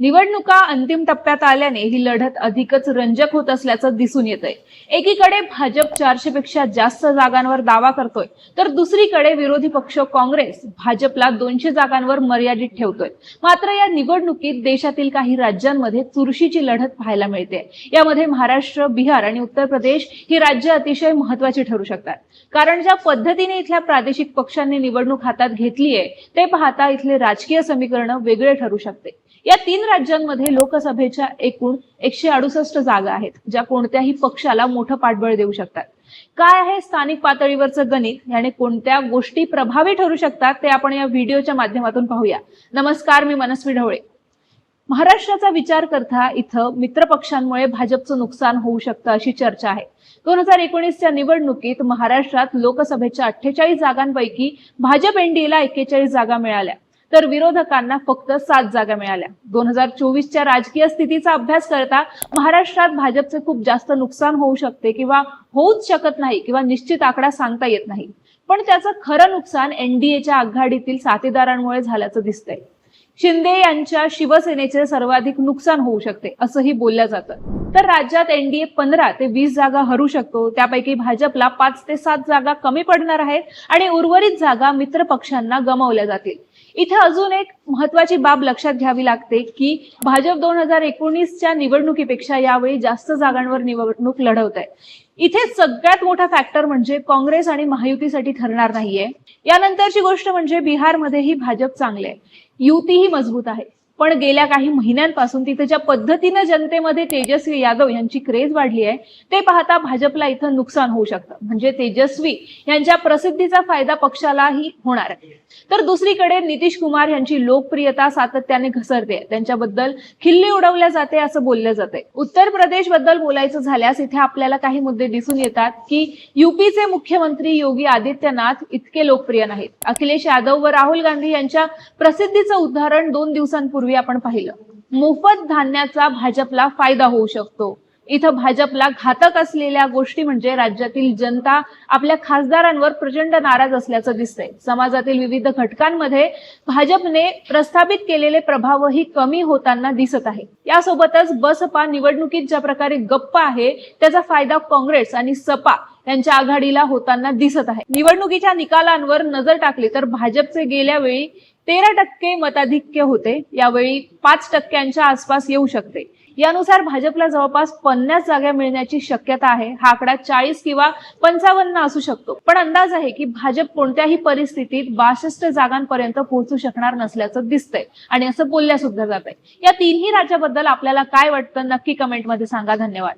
निवडणुका अंतिम टप्प्यात आल्याने ही लढत अधिकच रंजक होत असल्याचं दिसून येत आहे एकीकडे भाजप चारशे पेक्षा जास्त जागांवर दावा करतोय तर दुसरीकडे विरोधी पक्ष काँग्रेस भाजपला दोनशे जागांवर मर्यादित ठेवतोय. मात्र या निवडणुकीत देशातील काही राज्यांमध्ये चुरशीची लढत पाहायला मिळते. यामध्ये महाराष्ट्र बिहार आणि उत्तर प्रदेश ही राज्य अतिशय महत्वाची ठरू शकतात. कारण ज्या पद्धतीने इथल्या प्रादेशिक पक्षांनी निवडणूक हातात घेतली आहे ते पाहता इथले राजकीय समीकरण वेगळे ठरू शकते. या तीन राज्यांमध्ये लोकसभेच्या एकूण एकशे अडुसष्ट जागा आहेत ज्या कोणत्याही पक्षाला मोठं पाठबळ देऊ शकतात. काय आहे स्थानिक पातळीवरचं गणित? याने कोणत्या गोष्टी प्रभावी ठरू शकतात ते आपण या व्हिडिओच्या माध्यमातून पाहूया. नमस्कार मी मनस्वी ढवळे. महाराष्ट्राचा विचार करता इथं मित्रपक्षांमुळे भाजपचं नुकसान होऊ शकतं अशी चर्चा आहे. दोन हजार एकोणीसच्या निवडणुकीत महाराष्ट्रात लोकसभेच्या अठ्ठेचाळीस जागांपैकी भाजप एनडीएला एक्केचाळीस जागा मिळाल्या. तर विरोधकांना फक्त सात जागा मिळाल्या. दोन हजार चोवीसच्या राजकीय स्थितीचा अभ्यास करता महाराष्ट्रात भाजपचे खूप जास्त नुकसान होऊ शकते किंवा होऊच शकत नाही किंवा निश्चित आकडा सांगता येत नाही. पण त्याचं खरं नुकसान एनडीएच्या आघाडीतील साथीदारांमुळे झाल्याचं दिसतंय. शिंदे यांच्या शिवसेनेचे सर्वाधिक नुकसान होऊ शकते असंही बोललं जातं. तर राज्यात एनडीए पंधरा ते वीस जागा हरू शकतो. त्यापैकी भाजपला पाच ते सात जागा कमी पडणार आहेत आणि उर्वरित जागा मित्र पक्षांना गमावल्या जातील. इथे अजून एक महत्वाची बाब लक्षात घ्यावी लागते की भाजप दोन हजार एकोणीसच्या निवडणुकीपेक्षा यावेळी जास्त जागांवर निवडणूक लढवत आहे. इथे सगळ्यात मोठा फॅक्टर म्हणजे काँग्रेस आणि महायुतीसाठी ठरणार नाहीये. यानंतरची गोष्ट म्हणजे बिहारमध्येही भाजप चांगले आहे. युतीही मजबूत आहे. पण गेल्या काही महिन्यांपासून तिथे ज्या पद्धतीनं जनतेमध्ये तेजस्वी यादव यांची क्रेज वाढली आहे ते पाहता भाजपला इथं नुकसान होऊ शकतं. म्हणजे तेजस्वी यांच्या प्रसिद्धीचा फायदा पक्षालाही होणार आहे. तर दुसरीकडे नितीश कुमार यांची लोकप्रियता सातत्याने घसरते. त्यांच्याबद्दल खिल्ली उडवल्या जाते असं बोललं जाते उत्तर प्रदेशबद्दल बोलायचं झाल्यास इथे आपल्याला काही मुद्दे दिसून येतात की युपीचे मुख्यमंत्री योगी आदित्यनाथ इतके लोकप्रिय नाहीत. अखिलेश यादव व राहुल गांधी यांच्या प्रसिद्धीचं उदाहरण दोन दिवसांपूर्वी आपण पाहिलं. मोफत धान्याचा भाजपला फायदा होऊ शकतो. इथं भाजपला घातक असलेल्या गोष्टी म्हणजे राज्यातील जनता आपल्या खासदारांवर प्रचंड नाराज असल्याचं दिसतंय. समाजातील विविध घटकांमध्ये भाजपने प्रस्थापित केलेले प्रभावही कमी होताना दिसत आहे. यासोबतच बसपा निवडणुकीत ज्या प्रकारे गप्प आहे त्याचा फायदा काँग्रेस आणि सपा यांच्या आघाडीला होताना दिसत आहे. निवडणुकीच्या निकालांवर नजर टाकली तर भाजपचे गेल्या वेळी तेरा टक्के मताधिक्य होते. यावेळी पाच टक्क्यांच्या आसपास येऊ शकते. यानुसार भाजपला जवळपास पन्नास जागा मिळण्याची शक्यता आहे. हा आकडा चाळीस किंवा पंचावन्न असू शकतो. पण अंदाज आहे की भाजप कोणत्याही परिस्थितीत बासष्ट जागांपर्यंत पोहोचू शकणार नसल्याचं दिसतंय. आणि असं बोलल्या सुद्धा जात आहे या तिन्ही राज्याबद्दल आपल्याला काय वाटतं? नक्की कमेंटमध्ये सांगा. धन्यवाद.